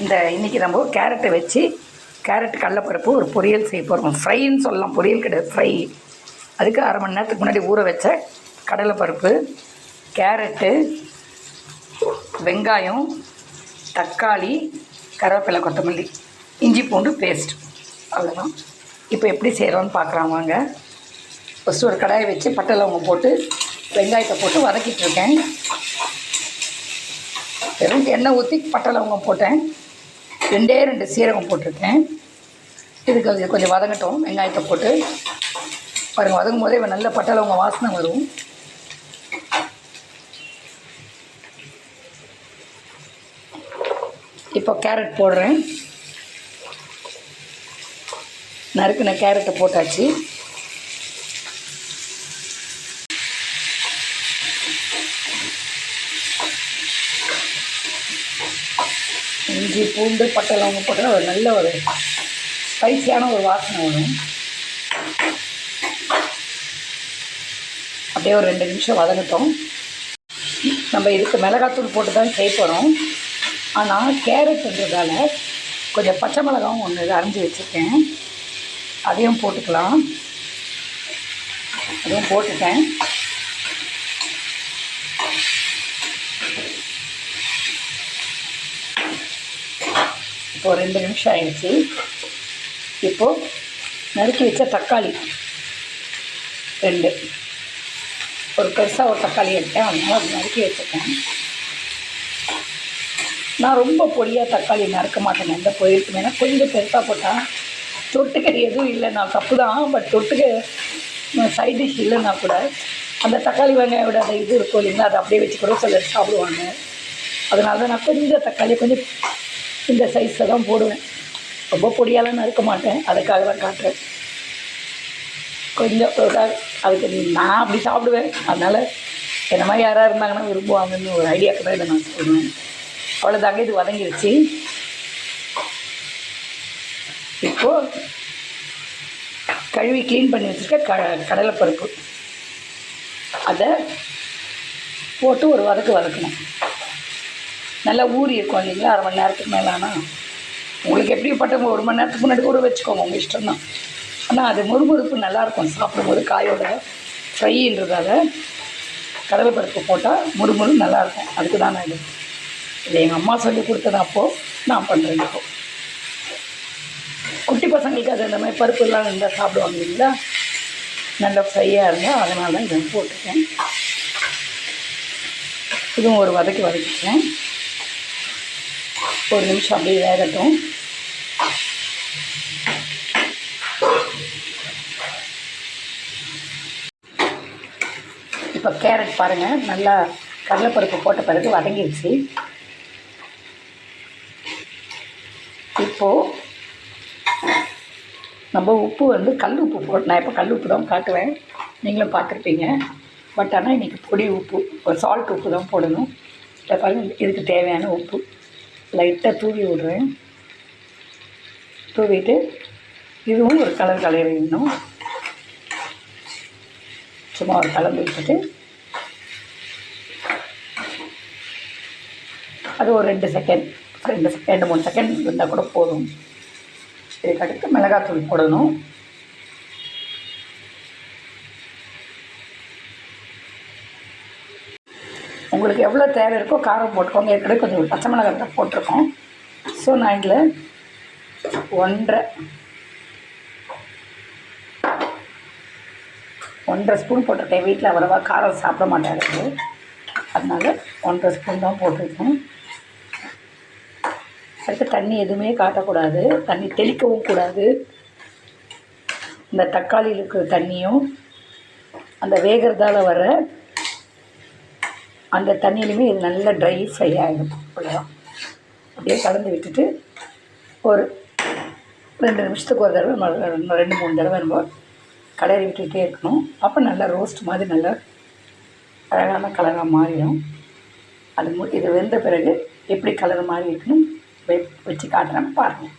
இந்த இன்றைக்கி நம்ம கேரட்டை வச்சு கேரட் கடலப்பருப்பு ஒரு பொரியல் செய்ய போகிறோம் ஃப்ரைன்னு சொல்லலாம் பொரியல் கிடையாது ஃப்ரை. அதுக்கு அரை மணி நேரத்துக்கு முன்னாடி ஊற வச்ச கடலைப்பருப்பு கேரட்டு வெங்காயம் தக்காளி கருவேப்பிலை கொத்தமல்லி இஞ்சி பூண்டு பேஸ்ட். அவ்வளோதான் இப்போ எப்படி செய்கிறோன்னு பார்க்கலாம் வாங்க. ஃபஸ்ட்டு ஒரு கடாயை வச்சு பட்டை லவங்கம் போட்டு வெங்காயத்தை போட்டு வதக்கிட்டு இருக்கேன். வெறும் எண்ணெய் ஊற்றி பட்டை லவங்கம் போட்டேன். ரெண்டே ரெண்டு சீரகம் போட்டிருக்கேன். இதுக்கு அது கொஞ்சம் வதங்கட்டும். வெங்காயத்தை போட்டு. பாருங்க வதங்கும் போதே நல்ல பட்டை வாசனை வரும். இப்போ கேரட் போடுறேன். நறுக்கின கேரட்டை போட்டாச்சு. இஞ்சி பூண்டு பட்டை போட்டால் ஒரு நல்ல ஒரு ஸ்பைசியான ஒரு வாசனை வரும். அப்படியே ஒரு ரெண்டு நிமிஷம் வதங்கட்டும். நம்ம இதுக்கு மிளகாத்தூள் போட்டு தான் செய்ய போகிறோம் ஆனால் கேரட்ன்றதால கொஞ்சம் பச்சை மிளகாவும் ஒன்று அரைஞ்சி வச்சுருக்கேன். அதையும் போட்டுக்கலாம். அதையும் போட்டுட்டேன். இப்போ ரெண்டு நிமிஷம் ஆயிடுச்சு. இப்போது நறுக்கி வச்ச தக்காளி. ரெண்டு. ஒரு பெருசாக ஒரு தக்காளி எடுத்தேன். அதனால் அது நறுக்கி வச்சுருக்கேன். நான் ரொம்ப பொடியாக தக்காளி நறுக்க மாட்டேன். எந்த பொரியலுக்குமே. ஏன்னா கொஞ்சம் பெருசாக போட்டால் தொட்டுக்க எதுவும் இல்லை. நான் தப்பு தான். பட் தொட்டுக்க சைட் டிஷ் இல்லைன்னா கூட அந்த தக்காளி வெங்காயோட அந்த இது இருக்கும் இல்லைங்களா? அதை அப்படியே வச்சு கூட சிலர் சாப்பிடுவாங்க. அதனால தான் நான் கொஞ்சம் தக்காளி கொஞ்சம் இந்த சைஸில் தான் போடுவேன். ரொம்ப பொடியாலாம் நறுக்க மாட்டேன். அதுக்காக தான் காட்டுறேன். கொஞ்சம் அதுக்கு நான் அப்படி சாப்பிடுவேன். அதனால் என்ன மாதிரி யாராக இருந்தாங்கன்னா விரும்புவாங்கன்னு ஒரு ஐடியாக்கு தான் இதை நான் சொல்லுவேன் அவ்வளோதாங்க இது வதங்கிடுச்சு இப்போது கழுவி க்ளீன் பண்ணி வச்சுருக்க க கடலைப்பருப்பு. அதை போட்டு ஒரு வதக்கு வதக்கணும். நல்லா ஊறி இருக்கும் இல்லைங்களா? அரை மணி நேரத்துக்கு மேலானா. உங்களுக்கு எப்படிப்பட்டவங்க ஒரு மணி நேரத்துக்கு முன்னாடி கூட வச்சுக்கோங்க உங்கள் இஷ்டம் தான் ஆனால் அது முறுமுறுப்பு நல்லாயிருக்கும். சாப்பிடும்போது காயோட ஃப்ரைன்றதால கடலைப்பருப்பு போட்டால் முறுமுறு நல்லாயிருக்கும். அதுக்கு தான் நான் இது. இது எங்கள் அம்மா சொல்லி கொடுத்தது அப்போது நான் பண்ணுறேன் இப்போ. குட்டி பசங்களுக்கு அது இந்த மாதிரி பருப்புலாம் இருந்தால் சாப்பிடுவாங்க இல்லைங்களா? நல்லா ஃப்ரையாக இருந்தால் அதனால தான் இதை போட்டுருக்கேன் இதுவும் ஒரு வதக்கி வதக்கிட்டேன். ஒரு நிமிஷம் அப்படியே வேகட்டும். இப்போ கேரட் பாருங்கள் நல்லா கடலைப்பருப்பு போட்ட பிறகு வதங்கிடுச்சு இப்போது நம்ம உப்பு வந்து கல் உப்பு போட்டு நான் இப்போ கல் உப்பு தான் காட்டுவேன். நீங்களும் பார்த்துருப்பீங்க. பட் ஆனால் இன்றைக்கி பொடி உப்பு ஒரு சால்ட் உப்பு தான் போடணும். இதுக்கு தேவையான உப்பு. லைட்டாக தூவி விடுறேன். தூவிட்டு இதுவும் ஒரு கலர் கலரிடணும் சும்மா ஒரு கலந்து விட்டுட்டு அது ஒரு ரெண்டு செகண்ட் ரெண்டு ரெண்டு மூணு செகண்ட் இருந்தால் கூட போதும். இதுக்கு அடுத்து மிளகாத்தூள் போடணும். உங்களுக்கு எவ்வளோ தேவை இருக்கோ காரம் போட்டுக்கோங்க. ஏற்கனவே கொஞ்சம் பச்சை மிளகாய் தான் போட்டிருக்கோம். ஸோ நான் இதில் ஒன்றரை ஒன்றரை ஸ்பூன் போட்டிருக்கேன். வீட்டில் அவ்வளோவா காரம் சாப்பிட மாட்டாரு அதனால் ஒன்றரை ஸ்பூன் தான் போட்டிருக்கேன் அடுத்து தண்ணி எதுவுமே காட்டக்கூடாது. தண்ணி தெளிக்கவும் கூடாது. இந்த தக்காளியில் இருக்கிற தண்ணியும் அந்த வேகிறதால வர அந்த தண்ணியிலுமே இது நல்லா ட்ரை ஃப்ரை ஆகிடும் அவ்வளோதான் அப்படியே கலந்து விட்டுட்டு ஒரு ரெண்டு நிமிஷத்துக்கு ஒரு தடவை ரெண்டு மூணு தடவை நம்ம கலரி விட்டுகிட்டே இருக்கணும். அப்போ நல்லா ரோஸ்ட் மாதிரி நல்லா அழகான கலராக மாறிடும். அது மு இது வெந்த பிறகு எப்படி கலர் மாறி இருக்குன்னு வச்சு காட்டுறேன். பாருங்கள்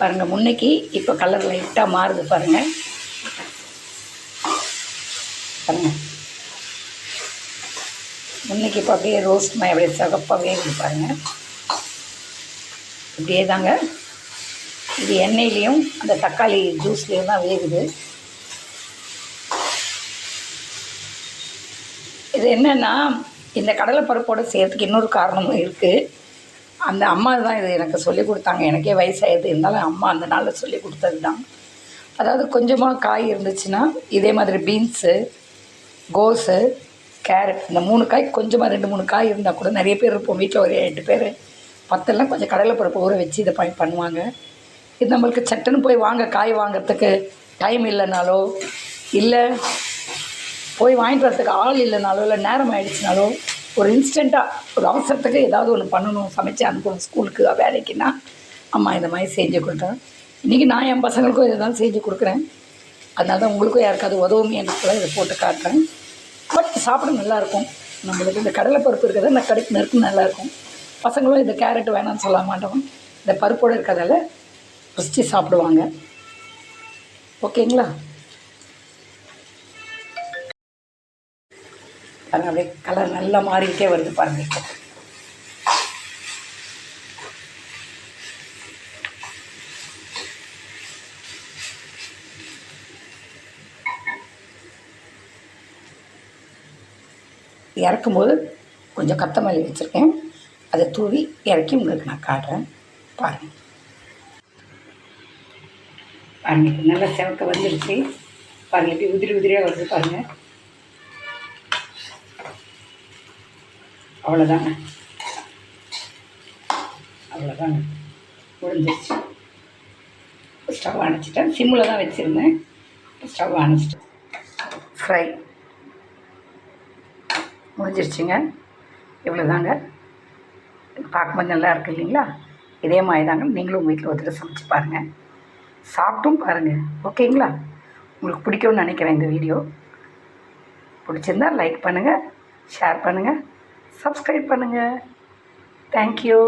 பாருங்கள் முன்னைக்கு இப்போ கலர் லைட்டாக மாறுது பாருங்கள் பாருங்கள் இன்றைக்கி இப்போ அப்படியே ரோஸ்ட் மாதிரி அப்படியே சகப்பாக வேகுது பாருங்கள் இப்படியே தாங்க. இது எண்ணெயிலையும் அந்த தக்காளி ஜூஸ்லேயும் தான் வேகுது. இது என்னென்னா இந்த கடலைப்பருப்போடு செய்கிறதுக்கு இன்னொரு காரணமும் இருக்குது அந்த அம்மா தான் இது எனக்கு சொல்லி கொடுத்தாங்க. எனக்கே வயசாகிடுது இருந்தாலும் அம்மா அந்த நாளில் சொல்லி கொடுத்தது தான் அதாவது கொஞ்சமாக காய் இருந்துச்சுன்னா இதே மாதிரி பீன்ஸு கோஸு கேரட் இந்த மூணு காய் கொஞ்சமாக ரெண்டு மூணு காய் இருந்தால் கூட நிறைய பேர் இருப்போம். வீட்டில் ஒரு எட்டு பேர். பத்தெல்லாம் கொஞ்சம் கடலைப்பருப்பு ஊற வச்சு இதை பண்ணி பண்ணுவாங்க. இது நம்மளுக்கு சட்டுன்னு போய் வாங்க காய் வாங்குறதுக்கு டைம் இல்லைனாலோ இல்லை போய் வாங்கிட்டு வரதுக்கு ஆள் இல்லைனாலோ இல்லை நேரம் ஆயிடுச்சுனாலோ ஒரு இன்ஸ்டண்ட்டாக ஒரு அவசரத்துக்கு ஏதாவது ஒன்று பண்ணணும் சமைச்சு அனுப்பணும் ஸ்கூலுக்கு வேலைக்குன்னா. அம்மா இந்த மாதிரி செஞ்சு கொடுத்தேன் இன்றைக்கி நான் என் பசங்களுக்கும் இதை தான் செஞ்சு கொடுக்குறேன். அதனால தான் உங்களுக்கும் யாருக்காவது உதவுமே எனக்கு இதை போட்டு காட்டுறேன். பட் சாப்பிட நல்லாயிருக்கும். நம்மளுக்கு இந்த கடலைப்பருப்பு இருக்கிறது இந்த கடுப்பு நெருப்பு நல்லாயிருக்கும். பசங்களும் இந்த கேரட் வேணாம்னு சொல்ல மாட்டோம். இந்த பருப்போடு இருக்கிறதால ருசித்து சாப்பிடுவாங்க. ஓகேங்களா? பாருங்க அப்படியே கலர் நல்லா மாறிக்கிட்டே வருது பாருங்கள் இறக்கும்போது கொஞ்சம் கத்தமல்லி வச்சுருக்கேன். அதை தூவி இறக்கி உங்களுக்கு நான் காட்டுறேன். பாருங்கள் பாருங்கள் இப்போ நல்லா செவக்க வந்துருச்சு. பாருங்கள் இப்படி உதிரி உதிரியாக வருது பாருங்கள் அவ்வளோதாங்க அவ்வளோதாங்க முடிஞ்சிருச்சு. ஸ்டவ் அணைச்சிட்டேன். சிம்மில் தான் வச்சுருந்தேன். ஸ்டவ் அணைச்சிட்டேன். ஃப்ரை. முடிஞ்சிருச்சுங்க. இவ்வளோதாங்க பார்க்கும்போது நல்லா இருக்கு இல்லைங்களா? இதே மாதிரி தாங்க நீங்களும் உங்கள் வீட்டில் ஒருத்தர் சமைச்சு பாருங்கள் சாப்பிட்டும் பாருங்கள் ஓகேங்களா? உங்களுக்கு பிடிக்கும்னு நினைக்கிறேன் இந்த வீடியோ. பிடிச்சிருந்தா லைக் பண்ணுங்கள் ஷேர் பண்ணுங்கள் சப்ஸ்கிரைப் பண்ணுங்கள் தேங்க்யூ